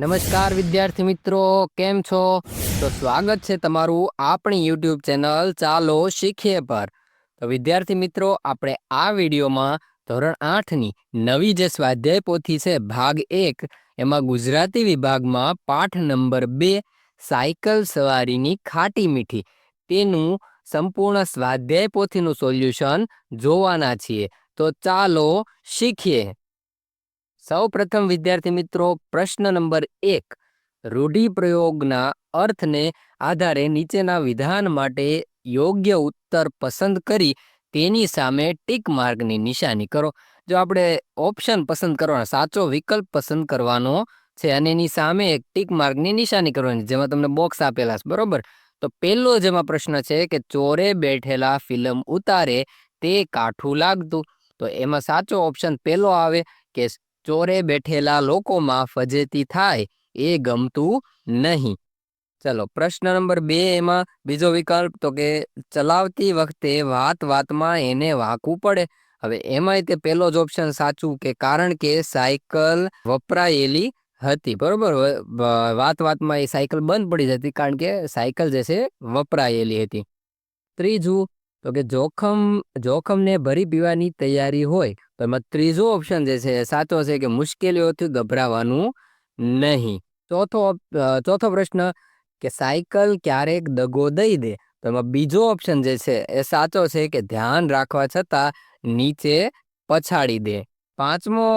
નમસ્કાર વિદ્યાર્થી મિત્રો, કેમ છો? તો સ્વાગત છે તમારું આપણી યુટ્યુબ ચેનલ ચાલો શીખીએ પર. તો વિદ્યાર્થી મિત્રો, આપણે આ વિડીયોમાં ધોરણ આઠની નવી જે સ્વાધ્યાય પોથી છે ભાગ એક, એમાં ગુજરાતી વિભાગમાં પાઠ નંબર બે, સાયકલ સવારીની ખાટી મીઠી, તેનું સંપૂર્ણ સ્વાધ્યાય પોથીનું સોલ્યુશન જોવાના છીએ. તો ચાલો શીખીએ. સૌ પ્રથમ વિદ્યાર્થી મિત્રો, પ્રશ્ન નંબર એક. રૂઢિપ્રયોગના અર્થને આધારે નીચેના વિધાન માટે યોગ્ય ઉત્તર પસંદ કરી તેની સામે ટીક માર્કની નિશાની કરો. જો આપણે ઓપ્શન પસંદ કરવાનો, સાચો વિકલ્પ પસંદ કરવાનો છે અને એની સામે એક ટીક માર્કની નિશાની કરવાની, જેમાં તમને બોક્સ આપેલા છે, બરોબર? તો પહેલો જેમાં પ્રશ્ન છે કે ચોરે બેઠેલા ફિલ્મ ઉતારે તે કાઠું લાગતું. તો એમાં સાચો ઓપ્શન પહેલો આવે કે ચોરે બેઠેલા લોકોમાં ફજેતી થાય એ ગમતું નહીં. ચલો, પ્રશ્ન નંબર બે એમાં બીજો વિકલ્પ તો કે ચલાવતી વખતે વાત વાતમાં એને વાંકવું પડે. હવે એમાંય તે પહેલો જ ઓપ્શન સાચું કે કારણ કે સાયકલ વપરાયેલી હતી, બરોબર? વાત વાતમાં એ સાયકલ બંધ પડી જતી કારણ કે સાયકલ જે છે વપરાયેલી હતી. ત્રીજું તો કે જોખમ, જોખમને ભરી પીવાની તૈયારી હોય, તો એમાં ત્રીજો ઓપ્શન જે છે સાચો છે કે મુશ્કેલીઓથી ગભરાવાનું નહીં. ચોથો ચોથો પ્રશ્ન કે સાયકલ ક્યારેક દગો દઈ દે, તો એમાં બીજો ઓપ્શન જે છે એ સાચો છે કે ધ્યાન રાખવા છતાં નીચે પછાડી દે. પાંચમો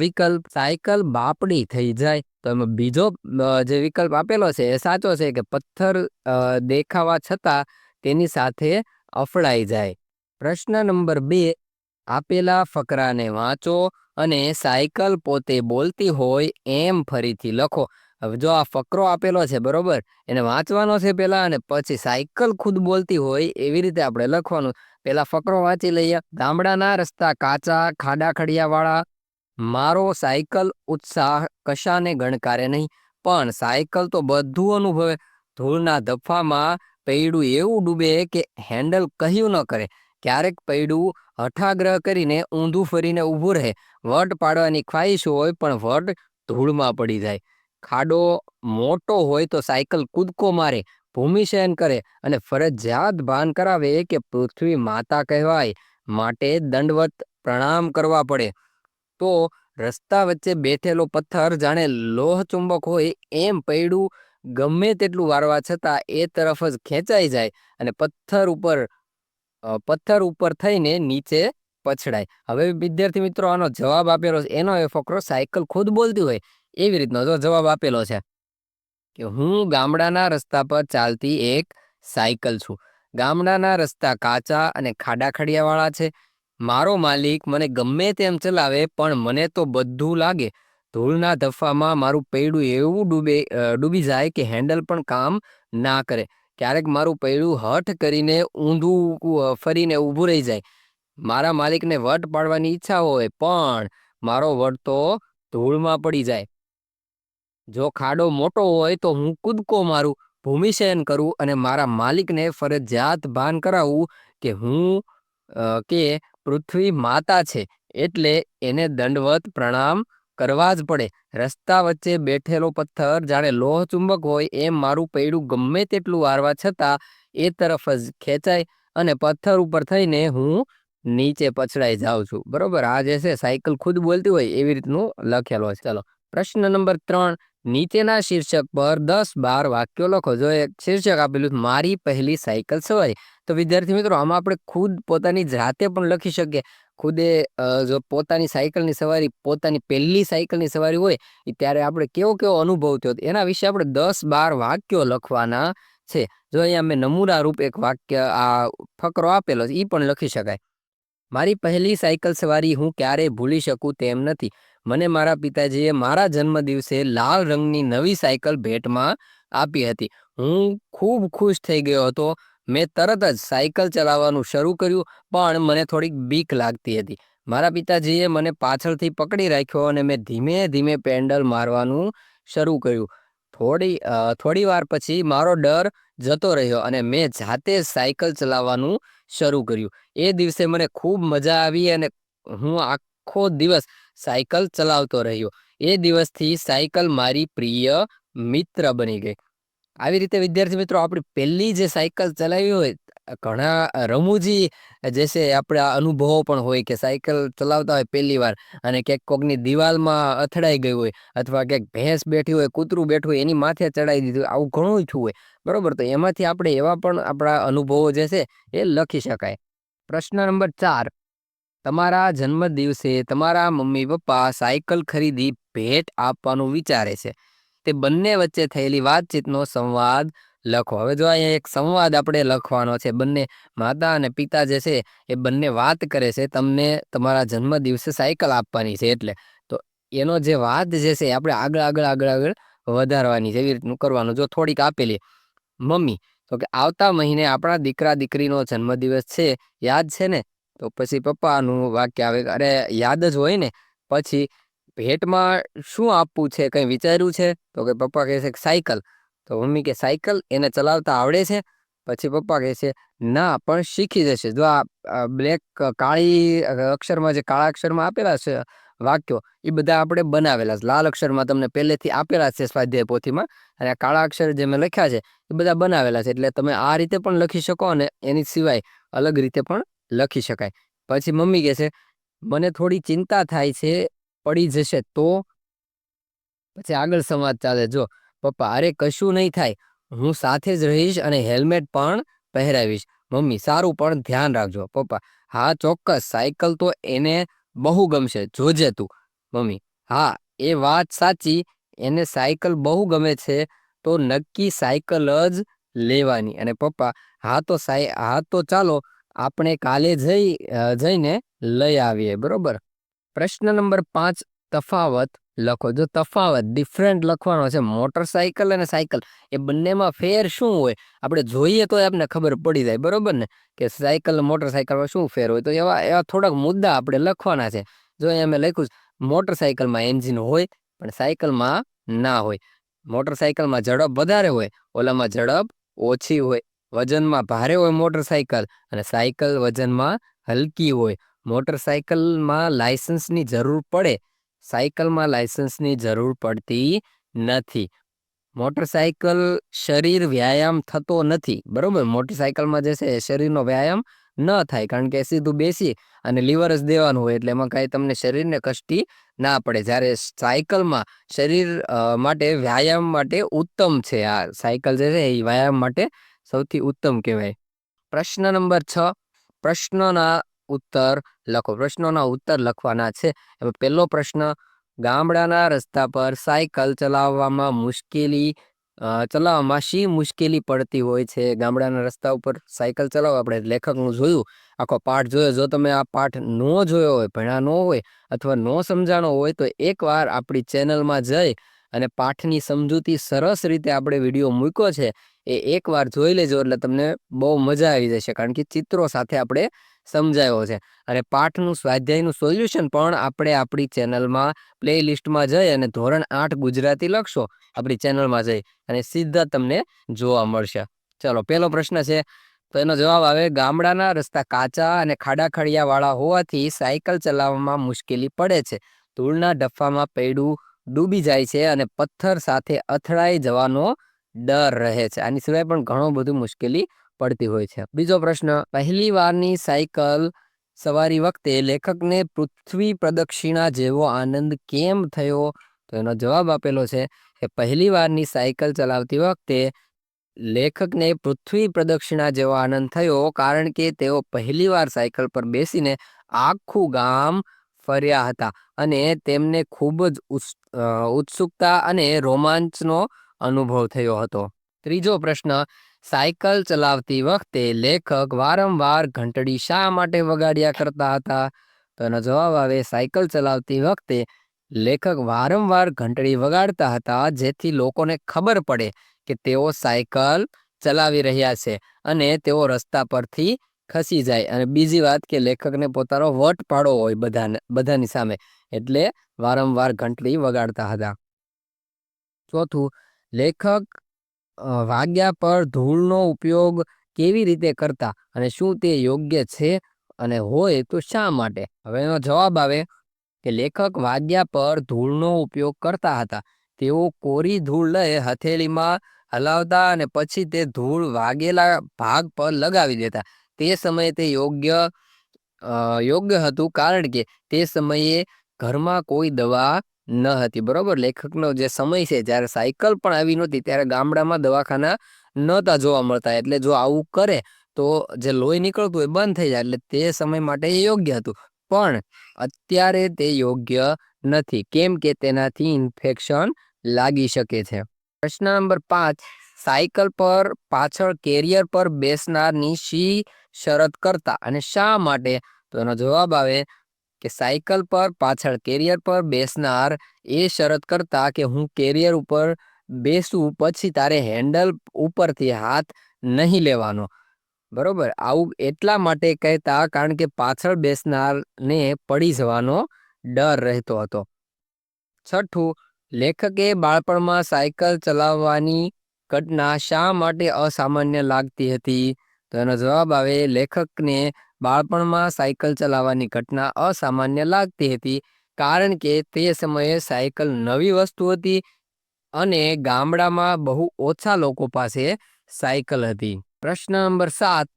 વિકલ્પ સાયકલ બાપડી થઈ જાય, તો એમાં બીજો જે વિકલ્પ આપેલો છે એ સાચો છે કે પથ્થર દેખાવા છતાં તેની સાથે અફડાઈ જાય. પ્રશ્ન નંબર બે, આપેલા ફકરાને વાંચો અને સાયકલ પોતે બોલતી હોય એમ ફરીથી લખો. હવે જો આ ફકરો આપેલો છે, બરોબર? એને વાંચવાનો છે પહેલાં અને પછી સાયકલ ખુદ બોલતી હોય એવી રીતે આપણે લખવાનું. પહેલાં ફકરો વાંચી લઈએ. ગામડાના રસ્તા કાચા, ખાડા ખડિયાવાળા. મારો સાયકલ ઉત્સાહ કશાને ગણકારે નહીં, પણ સાયકલ તો બધું અનુભવે. ધૂળના ધફામાં પૈડું એવું ડૂબે કે હેન્ડલ કહ્યું ન કરે. ક્યારેક પૈડું હઠાગ્રહ કરીને ઊંધું ફરીને ઊભું રહે. વટ પાડવાની ખ્વાહિશ હોય પણ વટ ધૂળમાં પડી જાય. ખાડો મોટો હોય તો સાયકલ કૂદકો મારે ભૂમિશયન કરે અને ફરજિયાત ભાન કરાવે કે પૃથ્વી માતા કહેવાય. માટે દંડવત પ્રણામ કરવા પડે. તો રસ્તા વચ્ચે બેઠેલો પથ્થર જાણે લોહ ચુંબક હોય એમ પૈડું ગમે તેટલું વારવા છતાં એ તરફ જ ખેંચાઈ જાય અને પથ્થર ઉપર પથ્થર ઉપર થઈને નીચે પછડાય. હવે વિદ્યાર્થી મિત્રો આનો જવાબ આપેલો છે, એનો એ ફકરો સાયકલ ખુદ બોલતી હોય એવી રીતનો જો જવાબ આપેલો છે કે હું ગામડાના રસ્તા પર ચાલતી એક સાયકલ છું. ગામડાના રસ્તા કાચા અને ખાડા ખડિયાવાળા છે. મારો માલિક મને ગમે તેમ ચલાવે પણ મને તો બધું લાગે. ધૂળના ધફામાં મારું પૈડું એવું ડૂબે ડૂબી જાય કે હેન્ડલ પણ કામ ના કરે. ક્યારેક મારું પૈડું હઠ કરીને ઊંધું ફરીને ઊભું રહી જાય. મારા માલિકને વટ પાડવાની ઈચ્છા હોય, પણ મારો વટ તો ધૂળમાં પડી જાય. જો ખાડો મોટો હોય તો હું કૂદકો મારું ભૂમિશયન કરું અને મારા માલિકને ફરજિયાત ભાન કરાવું કે હું કે પૃથ્વી માતા છે. એટલે એને દંડવત પ્રણામ કરવા જ પડે. રસ્તા વચ્ચે બેઠેલો પથ્થર જાણે લોહ ચુંબક હોય એમ મારું પૈડું ગમે તેટલું વારવા છતાં એ તરફ જ ખેંચાય અને પથ્થર ઉપર થઈને હું નીચે પછડાઈ જાઉં છું. બરોબર? આ જે છે, સાયકલ ખુદ બોલતી હોય એવી રીતનું લખેલો છે. ચલો. પ્રશ્ન નંબર ત્રણ. નીચેના શીર્ષક પર દસ બાર વાક્યો લખો. જો એક શીર્ષક આપેલું મારી પહેલી સાયકલ સવારી. તો વિદ્યાર્થી મિત્રો, આમાં આપણે ખુદ પોતાની જાતે પણ લખી શકીએ. ખુદે જો પોતાની સાયકલની સવારી, પોતાની પહેલી સાયકલની સવારી હોય, એ ત્યારે આપણે કેવો કેવો અનુભવ થયો? એના વિશે આપણે દસ બાર વાક્યો લખવાના છે. જો અહીંયા મેં નમૂના રૂપ એક વાક્ય આ ફકરો આપેલો છે એ પણ લખી શકાય. મારી પહેલી સાયકલ સવારી હું ક્યારેય ભૂલી શકું તેમ નથી. મને મારા પિતાજીએ મારા જન્મ દિવસે લાલ રંગની નવી સાયકલ ભેટમાં આપી હતી. હું ખૂબ ખુશ થઈ ગયો હતો. મેં તરત જ સાયકલ ચલાવવાનું શરૂ કર્યું, પણ મને થોડીક બીક લાગતી હતી. મારા પિતાજીએ મને પાછળથી પકડી રાખ્યો અને મેં ધીમે ધીમે પેન્ડલ મારવાનું શરૂ કર્યું. થોડી થોડી વાર પછી મારો ડર જતો રહ્યો અને મેં જાતે સાયકલ ચલાવવાનું શરૂ કર્યું. એ દિવસે મને ખૂબ મજા આવી અને હું આખો દિવસ સાયકલ ચલાવતો રહ્યો. એ દિવસથી સાયકલ મારી પ્રિય મિત્ર બની ગઈ. આવી રીતે વિદ્યાર્થી મિત્રો આપણી પહેલી જે સાયકલ ચલાવી હોય, ઘણા રમૂજી જે છે આપણા અનુભવો પણ હોય કે સાયકલ ચલાવતા હોય પહેલી વાર અને ક્યાંક કોકની દિવાલમાં અથડાઈ ગઈ હોય અથવા ક્યાંક ભેંસ બેઠી હોય, કૂતરું બેઠું હોય, એની માથે ચડાવી દીધું, આવું ઘણું થયું હોય. બરાબર, તો એમાંથી આપણે એવા પણ આપણા અનુભવો જે છે એ લખી શકાય. પ્રશ્ન નંબર ચાર. તમારા જન્મ દિવસે તમારા મમ્મી પપ્પા સાયકલ ખરીદી ભેટ આપવાનું વિચારે છે. તે બંને વચ્ચે થયેલી વાતચીતનો સંવાદ લખો. હવે જો અહીંયા એક સંવાદ આપણે લખવાનો છે, બંને માતા અને પિતા જે છે, એ બંને વાત કરે છે, તમને તમારા જન્મ દિવસે સાયકલ આપવાની છે એટલે. તો એનો જે વાત જે છે આપણે આગળ આગળ આગળ આગળ વધારવાની છે, એવી રીતનું કરવાનું. જો થોડીક આપેલી. મમ્મી, તો કે આવતા મહિને આપણા દીકરા, દીકરીનો જન્મદિવસ છે, યાદ છે ને? તો પછી પપ્પાનું વાક્ય આવે, અરે, યાદ જ હોય ને? પછી ભેટમાં શું આપવું છે, કંઈ વિચાર્યું છે? તો કે પપ્પા કહે છે સાયકલ. તો મમ્મી કે સાયકલ એને ચલાવતા આવડે છે? પછી પપ્પા કહે છે, ના, પણ શીખી જશે. જો આ બ્લેક, કાળી અક્ષરમાં જે કાળા અક્ષરમાં આપેલા છે વાક્યો એ બધા આપણે બનાવેલા છે. લાલ અક્ષરમાં તમને પહેલેથી આપેલા છે સ્વાધ્યાય પોથીમાં, અને કાળા અક્ષર જે મેં લખ્યા છે એ બધા બનાવેલા છે. એટલે તમે આ રીતે પણ લખી શકો અને એની સિવાય અલગ રીતે પણ લખી શકાય. પછી મમ્મી કહે છે, મને થોડી ચિંતા થાય છે પડી જશે તો પછી આગળ સંવાદ ચાલે. જો, પપ્પા, અરે કશું નહીં થાય. હું સાથે જ રહીશ અને હેલ્મેટ પણ પહેરાવીશ. મમ્મી, સારું, પણ ધ્યાન રાખજો. પપ્પા, હા, ચોક્કસ, સાયકલ તો એને બહુ ગમશે. જોજે તું. મમ્મી, હા, એ વાત સાચી. એને સાયકલ બહુ ગમે છે, તો નક્કી સાયકલ જ લેવાની. અને પપ્પા, હા, તો સાય, હા, તો ચાલો, આપણે કાલે જઈ જઈને લઈ આવીએ. બરોબર? પ્રશ્ન નંબર પાંચ, તફાવત લખો. જો તફાવત ડિફરન્ટ લખવાનો છે મોટરસાયકલ અને સાયકલ એ બંનેમાં ફેર શું હોય? આપણે જોઈએ તો આપણને ખબર પડી જાય, બરોબર ને? કે સાયકલ મોટરસાયકલમાં શું ફેર હોય? તો એવા એવા થોડાક મુદ્દા આપણે લખવાના છે. જો અહીંયા મેં લખ્યું મોટરસાઇકલમાં એન્જિન હોય, પણ સાયકલમાં ના હોય. મોટરસાયકલમાં ઝડપ વધારે હોય, ઓલામાં ઝડપ ઓછી હોય. વજનમાં ભારે હોય મોટરસાયકલ અને સાયકલ વજનમાં હલકી હોય. મોટરસાયકલમાં લાયસન્સની જરૂર પડે. સાયકલમાં લાયસન્સની જરૂર પડતી નથી. મોટરસાયકલ શરીર વ્યાયામ થતો નથી. બરાબર? મોટરસાયકલમાં જે છે શરીરનો વ્યાયામ ન થાય, કારણ કે સીધું બેસી અને લીવર જ દેવાનું હોય, એટલે એમાં કાંઈ તમને શરીરને કષ્ટી ના પડે. જ્યારે સાયકલમાં શરીર માટે વ્યાયામ માટે ઉત્તમ છે. આ સાયકલ જે છે, એ વ્યાયામ માટે સૌથી ઉત્તમ કહેવાય. પ્રશ્ન નંબર છ. પ્રશ્નના ઉત્તર લખો. પ્રશ્નોના ઉત્તર લખવાના છે. પહેલો પ્રશ્ન, ગામડાના રસ્તા પર સાયકલ ચલાવવામાં મુશ્કેલી ચલાવવામાં શી મુશ્કેલી પડતી હોય છે? ગામડાના રસ્તા ઉપર સાયકલ ચલાવો. આપણે લેખકનું જોયું. આખો પાઠ જોયો. જો તમે આ પાઠ ન જોયો હોય, ભણ્યા ન હોય અથવા ન સમજાણો હોય, તો એકવાર આપણી ચેનલમાં જઈ અને પાઠની સમજૂતી સરસ રીતે આપણે વીડિયો મૂક્યો છે, એ એકવાર જોઈ લેજો એટલે તમને બહુ મજા આવી જશે. કારણ કે ચિત્રો સાથે આપણે સમજાયો છે. અને પાઠનું સ્વાધ્યાયનું સોલ્યુશન પણ આપણે આપણી ચેનલમાં પ્લે લિસ્ટમાં જઈ અને ધોરણ આઠ ગુજરાતી લખશો. આપણી ચેનલમાં જઈ અને સીધા તમને જોવા મળશે. ચલો, પહેલો પ્રશ્ન છે. તો એનો જવાબ આવે, ગામડાના રસ્તા કાચા અને ખાડા ખડિયાવાળા હોવાથી સાયકલ ચલાવવામાં મુશ્કેલી પડે છે. ધૂળના ડફામાં પૈડું ડૂબી જાય છે અને પથ્થર સાથે અથડાઈ જવાનો ડર રહે છે. આની સિવાય પણ ઘણો બધું મુશ્કેલી પડતી હોય છે. બીજો પ્રશ્ન, પહેલી વારની સાયકલ સવારી વખતે લેખકને પૃથ્વી પ્રદક્ષિણા જેવો આનંદ કેમ થયો? તો એનો જવાબ આપેલો છે કે પહેલી વારની સાયકલ ચલાવતી વખતે લેખકને પૃથ્વી પ્રદક્ષિણા જેવો આનંદ થયો કારણ કે તેઓ પહેલી વાર સાયકલ પર બેસીને આખું ગામ ફર્યા હતા અને તેમને ખૂબ જ ઉત્સુકતા અને રોમાંચનો અનુભવ થયો હતો. ત્રીજો પ્રશ્ન સાયકલ ચલાવતી વખતે લેખક વારંવાર ઘંટડી શા માટે વગાડ્યા કરતા હતા? તો એનો જવાબ આવે, સાયકલ ચલાવતી વખતે લેખક વારંવાર ઘંટડી વગાડતા હતા, જેથી લોકોને ખબર પડે કે તેઓ સાયકલ ચલાવી રહ્યા છે અને તેઓ રસ્તા પરથી ખસી જાય. અને બીજી વાત કે લેખકને પોતાનો વટ પાડો હોય બધાને, બધાની સામે, એટલે વારંવાર ઘંટડી વગાડતા હતા. ચોથું, લેખક વાગ્યા પર ધૂળનો ઉપયોગ કેવી રીતે કરતા અને શું તે યોગ્ય છે અને હોય તો શા માટે? હવે એનો જવાબ આવે કે લેખક વાગ્યા પર ધૂળનો ઉપયોગ કરતા હતા. તેઓ કોરી ધૂળ લઈ હથેળીમાં હલાવતા અને પછી તે ધૂળ વાગેલા ભાગ પર લગાવી દેતા. તે સમયે તે યોગ્ય યોગ્ય હતું કારણ કે તે સમયે ઘરમાં કોઈ દવા ન હતી, બરોબર? લેખકનો જે સમય છે, જ્યારે સાયકલ પણ આવી નહોતી, ત્યારે ગામડામાં દવાખાના નહોતા જોવા મળતા. એટલે જો આવું કરે, તો જે લોહી નીકળતું હોય બંધ થઈ જાય. એટલે તે સમય માટે એ યોગ્ય હતું. પણ અત્યારે તે યોગ્ય નથી. કેમ કે તેનાથી ઇન્ફેક્શન લાગી શકે છે. પ્રશ્ન નંબર પાંચ. સાયકલ પર પાછળ કેરિયર પર બેસનારની શી શરત કરતા અને શા માટે? તો એનો જવાબ આવે કે સાયકલ પર, પાછળ કેરિયર પર બેસનાર એ શરત કરતા કે હું કેરિયર ઉપર બેસું પછી તારે હેન્ડલ ઉપરથી હાથ નહીં લેવાનો. બરોબર? આવું એટલા માટે કહેતા કારણ કે પાછળ બેસનારને પડી જવાનો ડર રહેતો હતો. છઠ્ઠું, લેખકે બાળપણમાં સાયકલ ચલાવવાની ઘટના શા માટે અસામાન્ય લાગતી હતી? તો એનો જવાબ આવે, લેખકને બાળપણમાં સાયકલ ચલાવવાની ઘટના અસામાન્ય લાગતી હતી કારણ કે તે સમયે સાયકલ નવી વસ્તુ હતી અને ગામડામાં બહુ ઓછા લોકો પાસે સાયકલ હતી. પ્રશ્ન નંબર સાત.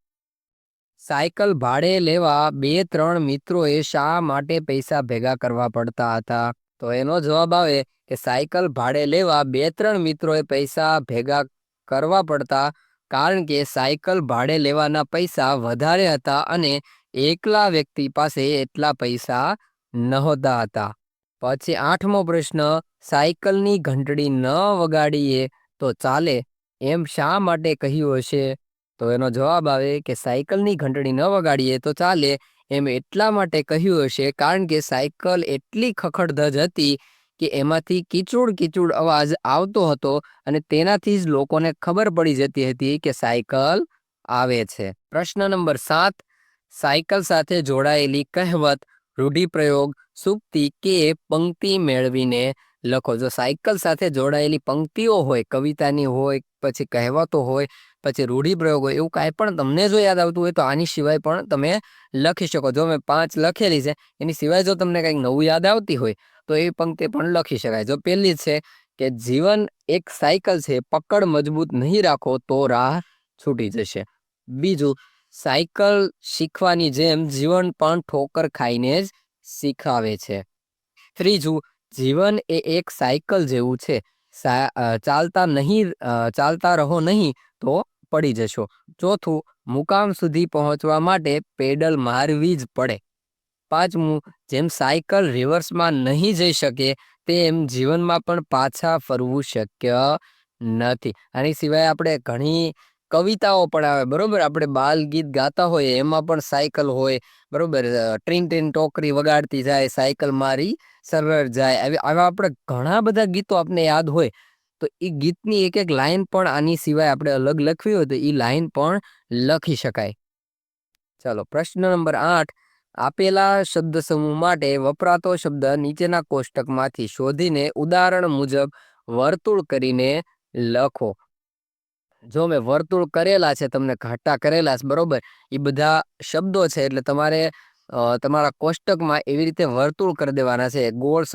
સાયકલ ભાડે લેવા બે ત્રણ મિત્રોએ શા માટે પૈસા ભેગા કરવા પડતા હતા? તો એનો જવાબ આવે કે સાયકલ ભાડે લેવા બે ત્રણ મિત્રોએ પૈસા ભેગા કરવા પડતા કારણ કે સાયકલ ભાડે લેવાના પૈસા વધારે હતા અને એકલા વ્યક્તિ પાસે એટલા પૈસા નહોતા હતા. પછી આઠમો પ્રશ્ન, સાયકલની ઘંટડી ન વગાડીએ તો ચાલે? એમ શા માટે કહ્યું હશે? તો એનો જવાબ આવે કે સાયકલની ઘંટડી ન વગાડીએ તો ચાલે. એમ એટલા માટે કહ્યું હશે કારણ કે સાયકલ એટલી ખખડધજ હતી કે એમાંથી કિચુડ કિચુડ અવાજ આવતો હતો અને તેનાથી જ લોકોને ખબર પડી જતી હતી કે સાયકલ આવે છે. પ્રશ્ન નંબર સાત, સાયકલ સાથે જોડાયેલી કહેવત, રૂઢિપ્રયોગ, સુક્તિ કે પંક્તિ મેળવીને લખો. જો સાયકલ સાથે જોડાયેલી પંક્તિઓ હોય, કવિતાની હોય, પછી કહેવતો હોય, પછી રૂઢિપ્રયોગ હોય, એવું કાંઈ પણ તમને જો યાદ આવતું હોય તો આની સિવાય પણ તમે લખી શકો. જો મેં પાંચ લખેલી છે, એની સિવાય જો તમને કંઈક નવું યાદ આવતી હોય તો એ પંક્તિ પણ લખી શકાય. જો પહેલી છે કે જીવન એક સાયકલ છે, પકડ મજબૂત નહીં રાખો તો રાહ છૂટી જશે. બીજું, સાયકલ શીખવાની જેમ જીવન પણ ઠોકર ખાઈને જ શીખાવે છે. ત્રીજું, જીવન એ એક સાયકલ જેવું છે. ચાલતા નહીં ચાલતા રહો નહીં તો પડી જશો. ચોથું, મુકામ સુધી પહોંચવા માટે પેડલ મારવી જ પડે. પાંચમું જેમ સાયકલ રિવર્સમાં નહીં જઈ શકે, તેમ જીવનમાં પણ પાછા ફરવું શક્ય નથી. આની સિવાય આપણે ઘણી કવિતાઓ પણ આવે બરોબર? આપણે બાલ ગીત ગાતા હોય એમાં પણ સાયકલ હોય, બરોબર? ટ્રીન ટ્રીન ટોકરી વગાડતી જાય, સાયકલ મારી સરળ જાય, આવા આપણે ઘણા બધા ગીતો આપણે યાદ હોય, તો એ ગીતની એક એક લાઈન પણ આની સિવાય આપણે અલગ લખવી હોય, તો એ લાઈન પણ લખી શકાય. ચાલો, પ્રશ્ન નંબર આઠ. આપેલા શબ્દ સમૂહ માટે વપરાતો શબ્દ નીચેના કોષ્ટકમાંથી શોધીને ઉદાહરણ મુજબ વર્તુળ કરીને લખો. જો મેં વર્તુળ કરેલા છે, તમને ઘાટા કરેલા છે, બરોબર? એ બધા શબ્દો છે, એટલે તમારે તમારા કોષ્ટકમાં એવી રીતે વર્તુળ કરી દેવાના છે. ગોળ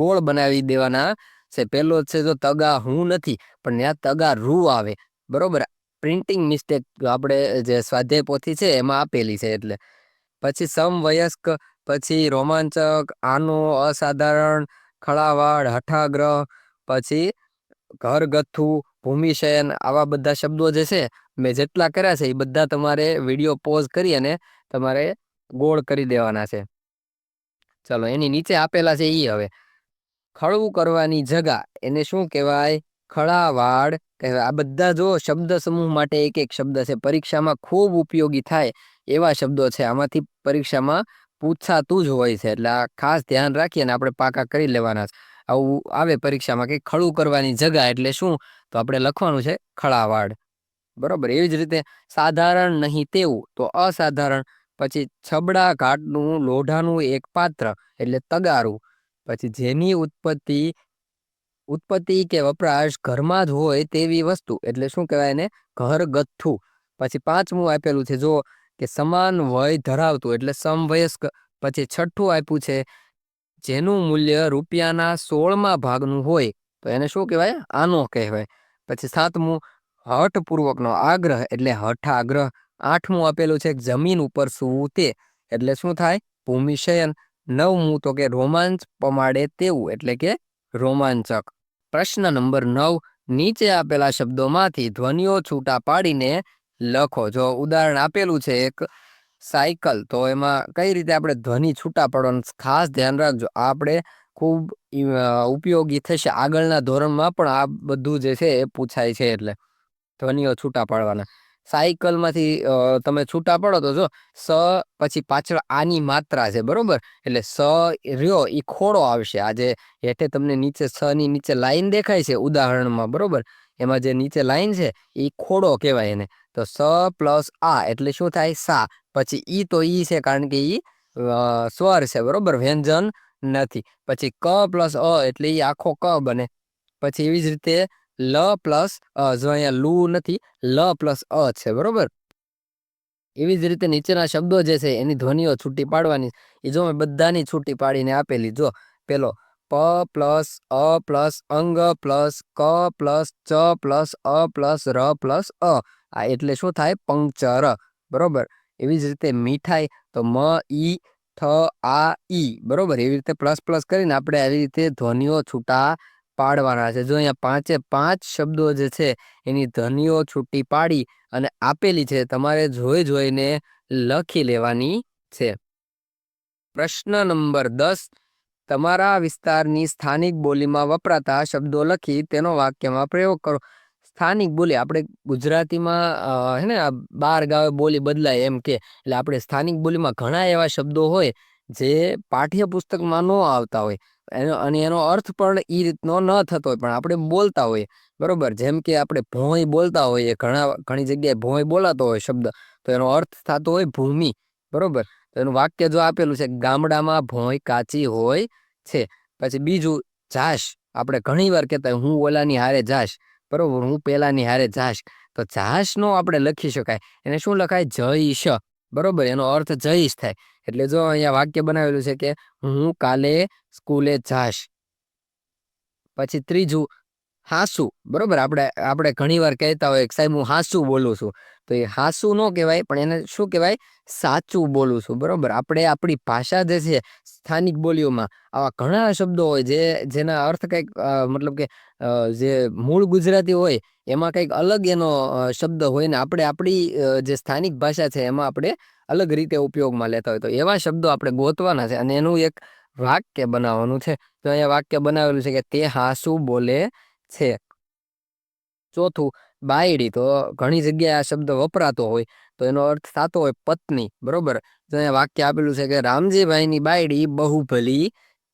ગોળ બનાવી દેવાના છે. પહેલો છે જો તગા હું નથી, પણ ત્યાં તગા રૂ આવે. બરોબર? પ્રિન્ટિંગ મિસ્ટેક આપણે જે સ્વાધ્યાય પોથી છે, એમાં આપેલી છે, એટલે પછી સમવયસ્ક, પછી રોમાંચક, આનો અસાધારણ, ખળાવાડ, હઠાગ્રહ, પછી ઘરગથ્થુ, ભૂમિશયન આવા બધા શબ્દો જે છે, મેં જેટલા કર્યા છે એ બધા તમારે વીડિયો પોઝ કરી અને તમારે ગોળ કરી દેવાના છે. ચલો, એની નીચે આપેલા છે એ હવે. ખળવું કરવાની જગા, એને શું કહેવાય? ખળાવાડ કહેવાય. આ બધા જો શબ્દ સમૂહ માટે એક એક શબ્દ છે, પરીક્ષામાં ખૂબ ઉપયોગી થાય. એવા શબ્દો છે. આમાંથી પરીક્ષામાં પૂછાતું જ હોય છે. એટલે આ ખાસ ધ્યાન રાખીએ અને આપણે પાકા કરી લેવાના છે. આવું આવે પરીક્ષામાં કે ખળું કરવાની જગા એટલે શું? તો આપણે લખવાનું છે ખળાવાડ. બરોબર? એવી જ રીતે સાધારણ નહીં તેવું, તો અસાધારણ. પછી છબડા ઘાટનું, લોઢાનું એક પાત્ર એટલે તગારું. પછી જેની ઉત્પત્તિ ઉત્પત્તિ કે વપરાશ ઘરમાં જ હોય તેવી વસ્તુ એટલે શું કહેવાય એને? ઘર ગથ્થું પછી પાંચમું આપેલું છે, જો કે સમાન વય ધરાવતું એટલે સમવયસ્ક. પછી છઠ્ઠું આપ્યું છે, જેનું મૂલ્ય રૂપિયાના સોળમાં ભાગનું હોય, તો એને શું કહેવાય? આનો કહેવાય. પછી સાતમું, હઠપૂર્વકનો આગ્રહ એટલે હઠાગ્રહ. આઠમું આપેલું છે, જમીન ઉપર સૂવું તે, એટલે શું થાય? ભૂમિશયન નવમું તો કે રોમાંચ પમાડે તેવું, એટલે કે રોમાંચક. પ્રશ્ન નંબર નવ, નીચે આપેલા શબ્દોમાંથી ધ્વનિઓ છૂટા પાડીને લખો. જો ઉદાહરણ આપેલું છે, એક સાયકલ, તો એમાં કઈ રીતે આપણે ધ્વનિ છૂટા પાડવાનું ખાસ ધ્યાન રાખજો. આપણે ખૂબ ઉપયોગી થશે આગળના ધોરણમાં, પણ આ બધું જે છે એ પૂછાય છે એટલે ધ્વનિઓ છૂટા પાડવાના સાયકલમાંથી તમે છૂટા પડો તો જો, સ પછી પાછળ આની માત્રા છે, બરોબર? એટલે સ રહ્યો એ ખોડો આવશે. આજે હેઠે તમને નીચે સ ની નીચે લાઈન દેખાય છે ઉદાહરણમાં, બરોબર? એમાં જે નીચે લાઈન છે એ ખોડો કહેવાય એને. તો સ પ્લસ આ એટલે શું થાય? સા. પછી ઈ તો ઈ છે કારણ કે ઈ સ્વર છે, બરોબર? વ્યંજન નથી. પછી ક પ્લસ અ એટલે ઈ આખો ક બને. પછી એવી જ રીતે લ પ્લસ અ, જો અહીંયા લુ નથી, લ પ્લસ અ છે, બરોબર? એવી જ રીતે નીચેના શબ્દો જે છે, એની ધ્વનિઓ છૂટી પાડવાની. એ જો મેં બધાની છૂટી પાડીને આપેલી, જો. પેલો, પ પ્લસ અ પ્લસ અંગ પ્લસ ક પ્લસ ચ પ્લસ અ પ્લસ ર પ્લસ અ. આ એટલે શું થાય? પંક્ચર. બરોબર? એવી જ રીતે મીઠાઈ તો મ, ઈ, થ, આ, ઈ. બરોબર? એવી રીતે પ્લસ પ્લસ કરીને આપણે આવી રીતે ધ્વનિઓ છૂટા પાડવાના છે. જો અહીંયા પાંચે પાંચ શબ્દો જે છે, એની ધ્વનિઓ છૂટી પાડી અને આપેલી છે, તમારે જોઈ જોઈને લખી લેવાની છે. પ્રશ્ન નંબર દસ. તમારા વિસ્તારની સ્થાનિક બોલીમાં વપરાતા શબ્દો લખી તેનો વાક્યમાં પ્રયોગ કરો. સ્થાનિક બોલી આપણે ગુજરાતીમાં હે ને બાર ગાવે બોલી બદલાય એમ કે, એટલે આપણે સ્થાનિક બોલીમાં ઘણા એવા શબ્દો હોય જે પાઠ્યપુસ્તકમાં ન આવતા હોય. એનો, અને એનો અર્થ પણ એ રીતનો ન થતો હોય, પણ આપણે બોલતા હોઈએ. બરોબર? જેમ કે આપણે ભોંય બોલતા હોઈએ, ઘણા, ઘણી જગ્યાએ ભોંય બોલાતો હોય શબ્દ, તો એનો અર્થ થતો હોય ભૂમિ. બરોબર? તો એનું વાક્ય જો આપેલું છે, ગામડામાં ભોંય કાચી હોય છે. પછી બીજું, જાશ. આપણે ઘણી વાર કહેતા હું ઓલાની હારે જાશ. બરોબર, હું પેલાની હારે જાશ. તો જાશ નો આપણે લખી શકાય. એને શું લખાય? જઈશ. બરોબર, એનો અર્થ જઈશ થાય. એટલે જો અહીંયા વાક્ય બનાવેલું છે કે હું કાલે સ્કૂલે જાશ. પછી ત્રીજું, હાસુ. બરોબર, આપણે આપણે ઘણીવાર કહેતા હોય સાહેબ, હું હાસુ બોલું છું. તો એ હાસુ ન કહેવાય, પણ એને શું કહેવાય? સાચું બોલું છું. બરોબર, આપણે આપણી ભાષા જે છે, સ્થાનિક બોલીઓમાં આવા ઘણા શબ્દો હોય જે, જેના અર્થ કંઈક મતલબ કે જે મૂળ ગુજરાતી હોય, એમાં કંઈક અલગ એનો શબ્દ હોય ને આપણે આપણી જે સ્થાનિક ભાષા છે એમાં આપણે અલગ રીતે ઉપયોગમાં લેતા હોય. તો એવા શબ્દો આપણે ગોતવાના છે અને એનું એક વાક્ય બનાવવાનું છે. તો અહીંયા વાક્ય બનાવેલું છે કે તે હાસુ બોલે છે. ચોથું, બાયડી. તો ઘણી જગ્યાએ આ શબ્દ વપરાતો હોય. તો એનો અર્થ થતો હોય પત્ની. બરોબર? તો અહીંયા વાક્ય આપેલું છે કે રામજીભાઈની બાયડી બહુ ભલી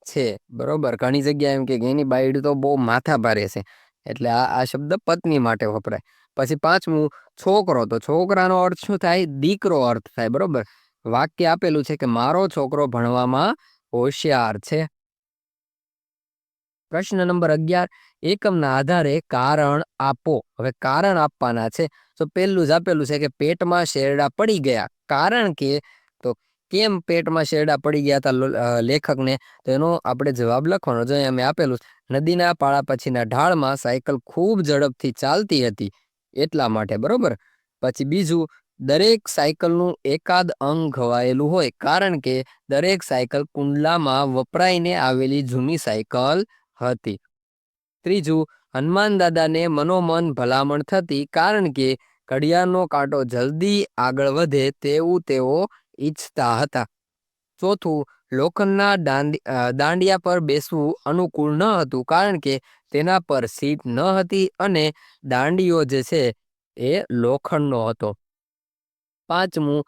છે, બરોબર? ઘણી જગ્યાએ એમ કે એની બાયડી તો બહુ માથા ભારે છે. એટલે આ આ શબ્દ પત્ની માટે વપરાય. પછી પાંચમું, છોકરો. તો છોકરાનો અર્થ શું થાય? દીકરો અર્થ થાય, બરોબર? વાક્ય આપેલું છે કે મારો છોકરો ભણવામાં હોશિયાર છે. પ્રશ્ન નંબર અગિયાર. એકમના આધારે કારણ આપો. હવે કારણ આપવાના છે. તો પહેલું જ આપેલું છે કે પેટમાં શેરડા પડી ગયા. કારણ કે કેમ પેટમાં શેરડા પડી ગયા હતા લેખકને? તો એનો આપણે જવાબ લખવાનો જો અમે આપેલું નદીના પાળા પછીના ઢાળમાં સાયકલ ખૂબ ઝડપથી ચાલતી હતી. એટલા માટે, બરોબર? પછી બીજું, દરેક સાયકલનું એકાદ અંગ ઘવાયેલું હોય. કારણ કે દરેક સાયકલ કુંડલામાં વપરાઈને આવેલી જૂની સાયકલ હતી. ત્રીજું, હનુમાન દાદાને મનોમન ભલામણ થતી. કારણ કે ઘડિયાળનો કાંટો જલ્દી આગળ વધે તેવું તેઓ ઈચ્છતા હતા. ચોથું, લોખંડના દાંડિયા પર બેસવું અનુકૂળ ન હતું કારણ કે તેના પર સીટ ન હતી અને દાંડીઓ જે છે એ લોખંડનો હતો. પાંચમું,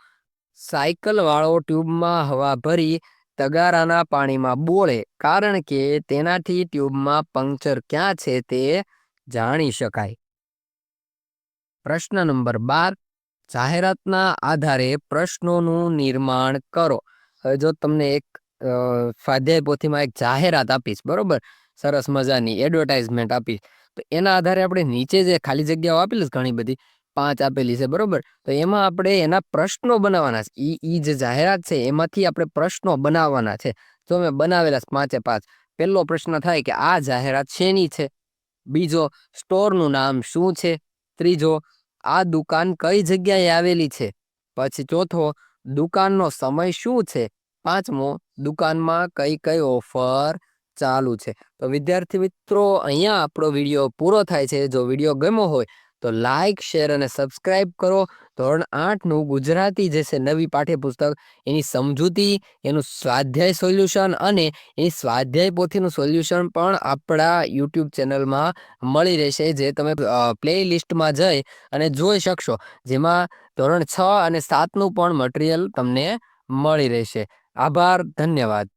સાયકલવાળો ટ્યુબમાં હવા ભરી તગારાના પાણીમાં બોળે કારણ કે તેનાથી ટ્યુબમાં પંક્ચર ક્યાં છે તે જાણી શકાય. પ્રશ્ન નંબર બાર જાહેરાતના આધારે પ્રશ્નોનું નિર્માણ કરો. હવે જો તમને એક સ્વાધ્યાય પોથીમાં એક જાહેરાત આપીશ, બરોબર? સરસ મજાની એડવર્ટાઇઝમેન્ટ આપીશ. તો એના આધારે આપણે નીચે જે ખાલી જગ્યાઓ આપેલી ઘણી બધી, પાંચ આપેલી છે, બરોબર? તો એમાં આપણે એના પ્રશ્નો બનાવવાના છે. એ એ જે જાહેરાત છે એમાંથી આપણે પ્રશ્નો બનાવવાના છે. જો મેં બનાવેલા છે પાંચે પાંચ, પહેલો પ્રશ્ન થાય કે આ જાહેરાત શેની છે? બીજો, સ્ટોરનું નામ શું છે? ત્રીજો આ દુકાન કઈ જગ્યાએ આવેલી છે? પછી ચોથો, દુકાનનો સમય શું છે? પાંચમો, દુકાનમાં કઈ કઈ ઓફર ચાલુ છે? તો વિદ્યાર્થી મિત્રો, અહીંયા આપણો વીડિયો પૂરો થાય છે. જો વીડિયો ગમ્યો હોય તો લાઈક, શેર અને સબસ્ક્રાઈબ કરો. ધોરણ આઠનું ગુજરાતી જે છે નવી પાઠ્યપુસ્તક, એની સમજૂતી, એનું સ્વાધ્યાય સોલ્યુશન અને એની સ્વાધ્યાય પોથીનું સોલ્યુશન પણ આપણા યુટ્યુબ ચેનલમાં મળી રહેશે, જે તમે પ્લે લિસ્ટમાં જઈ અને જોઈ શકશો. જેમાં ધોરણ છ અને સાતનું પણ મટીરિયલ તમને મળી રહેશે. આભાર, ધન્યવાદ.